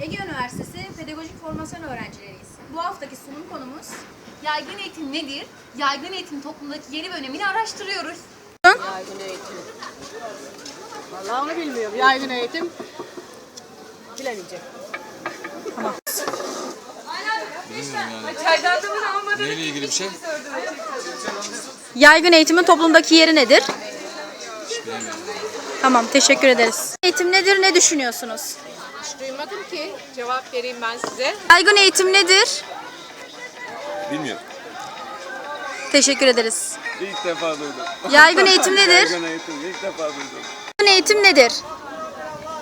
Ege Üniversitesi Pedagojik Formasyon öğrencileriyiz. Bu haftaki sunum konumuz Yaygın eğitim nedir? Yaygın eğitim toplumdaki yeri ve önemini araştırıyoruz. Yaygın eğitim. Vallahi onu bilmiyorum. Yaygın eğitim bilemeyeceğim. Neyle ilgili bir şey? Yaygın eğitimin toplumdaki yeri nedir? Hiç bilemiyorum. Tamam, teşekkür ederiz. Eğitim nedir, ne düşünüyorsunuz? Hiç duymadım ki. Cevap vereyim ben size. Yaygın eğitim nedir? Bilmiyorum. Teşekkür ederiz. İlk defa duydum. Yaygın eğitim nedir? Yaygın eğitim ilk defa duydum. Yaygın eğitim nedir?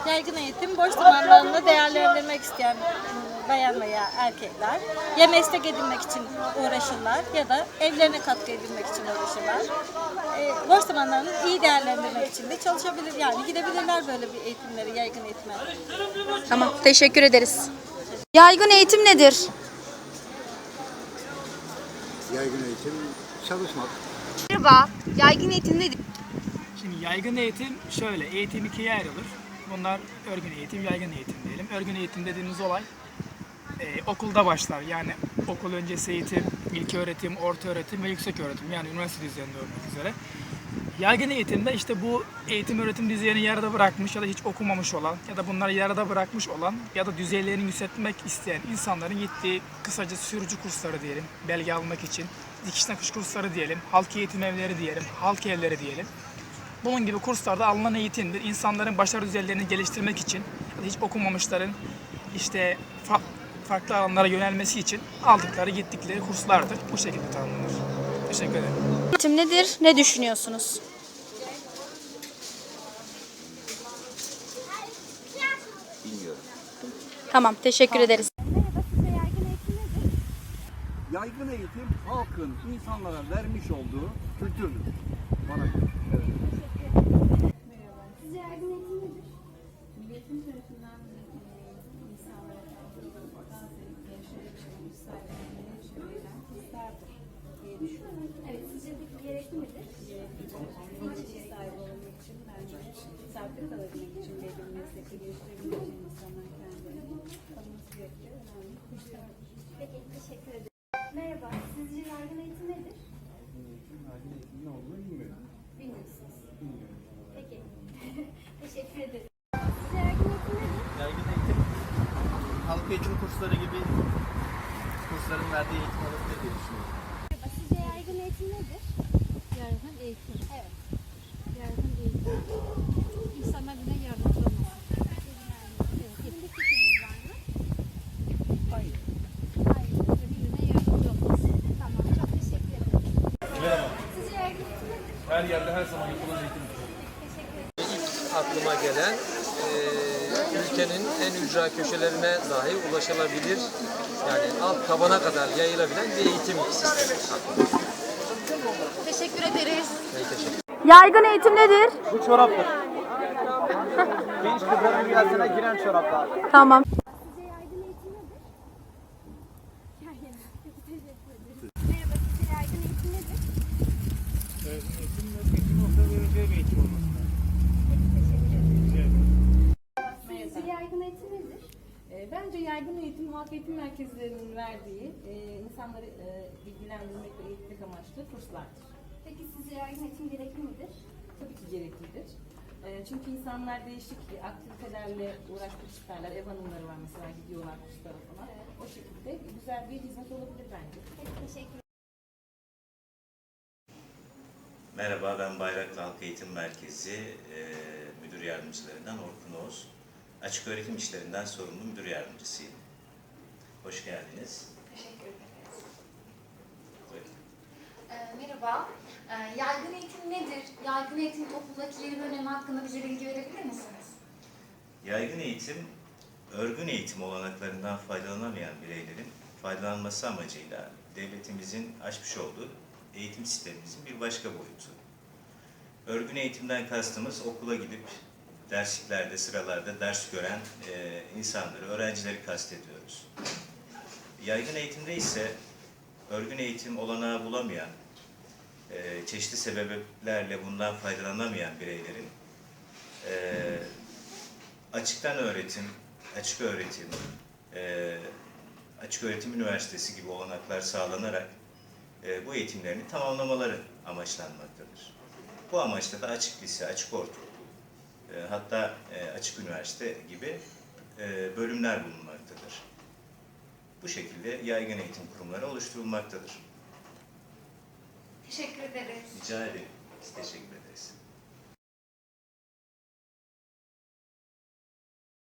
Yaygın eğitim boş zamanlarında değerlendirmek isteyen bayan veya erkekler ya meslek edinmek için uğraşırlar ya da evlerine katkı edinmek için uğraşırlar. Ee, boş zamanlarını iyi değerlendirmek için de çalışabilir yani gidebilirler böyle bir eğitimlere, yaygın eğitime. Tamam, teşekkür ederiz. Yaygın eğitim nedir? yaygın eğitim çalışmak. Merhaba, yaygın eğitim nedir? Şimdi yaygın eğitim şöyle, eğitim ikiye ayrılır. Bunlar örgün eğitim, yaygın eğitim diyelim. Örgün eğitim dediğimiz olay e, okulda başlar. Yani okul öncesi eğitim, ilköğretim, orta öğretim ve yüksek öğretim. Yani üniversite düzeyinde olmak üzere. Yaygın eğitimde işte bu eğitim öğretim düzeyini yarıda bırakmış ya da hiç okumamış olan ya da bunları yarıda bırakmış olan ya da düzeylerini yükseltmek isteyen insanların gittiği kısaca sürücü kursları diyelim, belge almak için, dikiş nakış kursları diyelim, halk eğitim evleri diyelim, halk evleri diyelim. Bunun gibi kurslarda alınan eğitimdir. İnsanların başarı düzeylerini geliştirmek için, ya da hiç okumamışların işte farklı alanlara yönelmesi için aldıkları, gittikleri kurslardır. Bu şekilde tanımlanır. Teşekkür ederim. Eğitim nedir, ne düşünüyorsunuz? Bilmiyorum. Tamam, teşekkür ederiz. Yaygın eğitim halkın insanlara vermiş olduğu kültürdür. Bana göre. Evet. Evet, midir? sahibi olmak için bence misafir kalabilmek için belli bir meslekte geliştirebilmek için insanlar kendilerini tanıması gerekiyor. Önemli kuşlar. Peki, teşekkür ederim. Merhaba, sizce yaygın eğitim nedir? Yaygın eğitim ne olduğunu bilmiyorum. Bilmiyorsunuz. Bilmiyorum. Peki, teşekkür ederim. Sizce yaygın eğitim nedir? Yaygın eğitim, halk eğitim kursları gibi kursların verdiği eğitim olabilir diye düşünüyorum. Merhaba, sizce yaygın eğitim nedir? Yaygın eğitim. Evet. Yaygın eğitim. İnsanlar birbirine yardımcı olması. Sizin bir fikriniz var mı? Hayır. Hayır. Birbirine yardımcı olması. Tamam, çok teşekkür ederim. Sizce yaygın eğitim nedir? Her yerde her zaman yapılan eğitim. Teşekkür ederim. Aklıma gelen eee, ülkenin en ücra köşelerine dahi ulaşılabilir, yani alt tabana kadar yayılabilen bir eğitim sistemi. Teşekkür ederiz. Teşekkür Yaygın eğitim nedir? Bu çoraptır. Genç kızların rüyasına giren çoraplar. Tamam. Sizce yaygın eğitim nedir? Yaygın. Peki, teşekkür ederim. Merhaba, sizce yaygın eğitim nedir? Sizce yaygın eğitim nedir? E, Bence yaygın eğitim halk eğitim merkezlerinin verdiği e, insanları e, bilgilendirmek ve eğitmek amaçlı kurslardır. Peki sizce yaygın eğitim gerekli midir? Tabii ki gereklidir. E, çünkü insanlar değişik aktivitelerle uğraşmak isterler. Ev hanımları var mesela gidiyorlar kurslara falan. O şekilde güzel bir hizmet olabilir bence. Peki, teşekkür Merhaba, ben Bayraklı Halk Eğitim Merkezi e, Müdür Yardımcılarından Orkun Oğuz. Açık öğretim işlerinden sorumlu müdür yardımcısıyım. Hoş geldiniz. Teşekkür ederiz. Buyurun. Ee, merhaba, Ee, yaygın eğitim nedir? Yaygın eğitim toplumdaki yeri ve önemi hakkında bize bilgi verebilir misiniz? Yaygın eğitim, örgün eğitim olanaklarından faydalanamayan bireylerin faydalanması amacıyla devletimizin açmış olduğu eğitim sistemimizin bir başka boyutu. Örgün eğitimden kastımız okula gidip dersliklerde, sıralarda ders gören e, insanları, öğrencileri kastediyoruz. Yaygın eğitimde ise örgün eğitim olanağı bulamayan, e, çeşitli sebeplerle bundan faydalanamayan bireylerin e, açıktan öğretim, açık öğretim, e, açık öğretim üniversitesi gibi olanaklar sağlanarak e, bu eğitimlerini tamamlamaları amaçlanmaktadır. Bu amaçla da açık lise, açık ortaokul, e, hatta e, açık üniversite gibi e, bölümler bulunmaktadır. Bu şekilde yaygın eğitim kurumları oluşturulmaktadır. Teşekkür ederiz. Rica ederim. Biz teşekkür ederiz.